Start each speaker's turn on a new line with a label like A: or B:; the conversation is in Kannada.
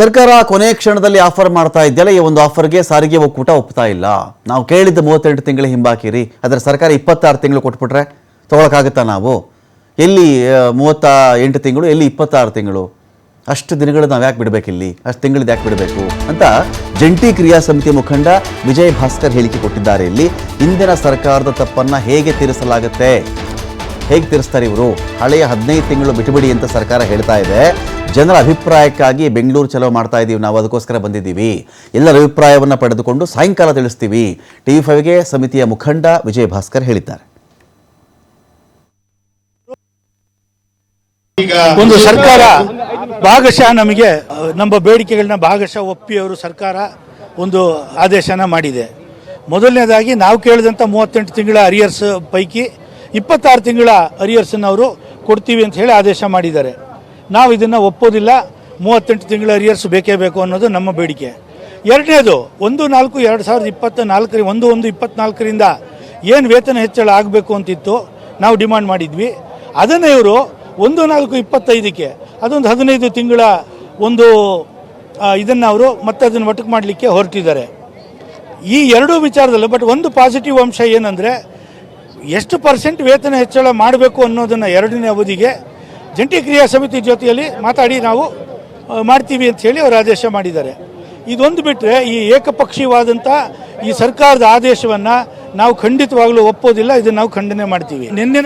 A: ಸರ್ಕಾರ ಕೊನೆ ಕ್ಷಣದಲ್ಲಿ ಆಫರ್ ಮಾಡ್ತಾ ಇದೆಯಲ್ಲ, ಈ ಒಂದು ಆಫರ್ಗೆ ಸಾರಿಗೆ ಒಕ್ಕೂಟ ಒಪ್ತಾ ಇಲ್ಲ. ನಾವು ಕೇಳಿದ್ದು ಮೂವತ್ತೆಂಟು ತಿಂಗಳು ಹಿಂಬಾಕಿರಿ ಅದರ ಸರ್ಕಾರ ಇಪ್ಪತ್ತಾರು ತಿಂಗಳು ಕೊಟ್ಬಿಟ್ರೆ ತೊಗೊಳಕ್ಕಾಗುತ್ತಾ ನಾವು? ಎಲ್ಲಿ ಮೂವತ್ತ ಎಂಟು ತಿಂಗಳು, ಎಲ್ಲಿ ಇಪ್ಪತ್ತಾರು ತಿಂಗಳು? ಅಷ್ಟು ದಿನಗಳು ನಾವು ಯಾಕೆ ಬಿಡಬೇಕು ಇಲ್ಲಿ? ಅಷ್ಟು ತಿಂಗಳದ್ದು ಯಾಕೆ ಬಿಡಬೇಕು? ಅಂತ ಜಂಟಿ ಕ್ರಿಯಾ ಸಮಿತಿ ಮುಖಂಡ ವಿಜಯ್ ಭಾಸ್ಕರ್ ಹೇಳಿಕೆ ಕೊಟ್ಟಿದ್ದಾರೆ ಇಲ್ಲಿ. ಇಂದಿನ ಸರ್ಕಾರದ ತಪ್ಪನ್ನು ಹೇಗೆ ತೀರಿಸಲಾಗುತ್ತೆ? ಹೇಗೆ ತೀರಿಸ್ತಾರೆ ಇವರು? ಹಳೆಯ ಹದಿನೈದು ತಿಂಗಳು ಬಿಟ್ಟುಬಿಡಿ ಅಂತ ಸರ್ಕಾರ ಹೇಳ್ತಾ ಇದೆ. ಜನರ ಅಭಿಪ್ರಾಯಕ್ಕಾಗಿ ಬೆಂಗಳೂರು ಚಲೋ ಮಾಡ್ತಾ ಇದ್ದೀವಿ ನಾವು ಅದಕ್ಕೋಸ್ಕರ ಬಂದಿದ್ದೀವಿ. ಎಲ್ಲರ ಅಭಿಪ್ರಾಯವನ್ನು ಪಡೆದುಕೊಂಡು ಸಾಯಂಕಾಲ ತಿಳಿಸ್ತೀವಿ. ಟಿ ವಿ ಫೈವ್ಗೆ ಸಮಿತಿಯ ಮುಖಂಡ ವಿಜಯ್ ಭಾಸ್ಕರ್ ಹೇಳಿದ್ದಾರೆ.
B: ಒಂದು ಸರ್ಕಾರ ಭಾಗಶಃ ನಮಗೆ ನಮ್ಮ ಬೇಡಿಕೆಗಳನ್ನ ಭಾಗಶಃ ಒಪ್ಪಿ ಅವರು ಸರ್ಕಾರ ಒಂದು ಆದೇಶನ ಮಾಡಿದೆ. ಮೊದಲನೇದಾಗಿ ನಾವು ಕೇಳಿದಂಥ ಮೂವತ್ತೆಂಟು ತಿಂಗಳ ಅರಿಯರ್ಸ್ ಪೈಕಿ ಇಪ್ಪತ್ತಾರು ತಿಂಗಳ ಅರಿಯರ್ಸನ್ನು ಅವರು ಕೊಡ್ತೀವಿ ಅಂತ ಹೇಳಿ ಆದೇಶ ಮಾಡಿದ್ದಾರೆ. ನಾವು ಇದನ್ನು ಒಪ್ಪೋದಿಲ್ಲ, ಮೂವತ್ತೆಂಟು ತಿಂಗಳ ಅರಿಯರ್ಸ್ ಬೇಕೇ ಬೇಕು ಅನ್ನೋದು ನಮ್ಮ ಬೇಡಿಕೆ. ಎರಡನೇದು, ಒಂದು ನಾಲ್ಕು ಎರಡು ಸಾವಿರದ ಇಪ್ಪತ್ತ ನಾಲ್ಕರಿ ಒಂದು ಒಂದು ಇಪ್ಪತ್ನಾಲ್ಕರಿಂದ ಏನು ವೇತನ ಹೆಚ್ಚಳ ಆಗಬೇಕು ಅಂತಿತ್ತು ನಾವು ಡಿಮಾಂಡ್ ಮಾಡಿದ್ವಿ. ಅದನ್ನು ಇವರು ಒಂದು ನಾಲ್ಕು ಇಪ್ಪತ್ತೈದಕ್ಕೆ, ಅದೊಂದು ಹದಿನೈದು ತಿಂಗಳ ಒಂದು ಇದನ್ನು ಅವರು ಮತ್ತೆ ಅದನ್ನು ಒಟ್ಟಕ್ಕೆ ಮಾಡಲಿಕ್ಕೆ ಹೊರಟಿದ್ದಾರೆ. ಈ ಎರಡೂ ವಿಚಾರದಲ್ಲಿ ಬಟ್ ಒಂದು ಪಾಸಿಟಿವ್ ಅಂಶ ಏನಂದರೆ, ಎಷ್ಟು ಪರ್ಸೆಂಟ್ ವೇತನ ಹೆಚ್ಚಳ ಮಾಡಬೇಕು ಅನ್ನೋದನ್ನು ಎರಡನೇ ಅವಧಿಗೆ ಜಂಟಿ ಕ್ರಿಯಾ ಸಮಿತಿ ಜೊತೆಯಲ್ಲಿ ಮಾತಾಡಿ ನಾವು ಮಾಡ್ತೀವಿ ಅಂತ ಹೇಳಿ ಅವರು ಆದೇಶ ಮಾಡಿದ್ದಾರೆ. ಇದೊಂದು ಬಿಟ್ಟರೆ ಈ ಏಕಪಕ್ಷೀಯವಾದಂಥ ಈ ಸರ್ಕಾರದ ಆದೇಶವನ್ನು ನಾವು ಖಂಡಿತವಾಗಲೂ ಒಪ್ಪೋದಿಲ್ಲ, ಇದನ್ನು ನಾವು ಖಂಡನೆ ಮಾಡ್ತೀವಿ. ನಿನ್ನೆ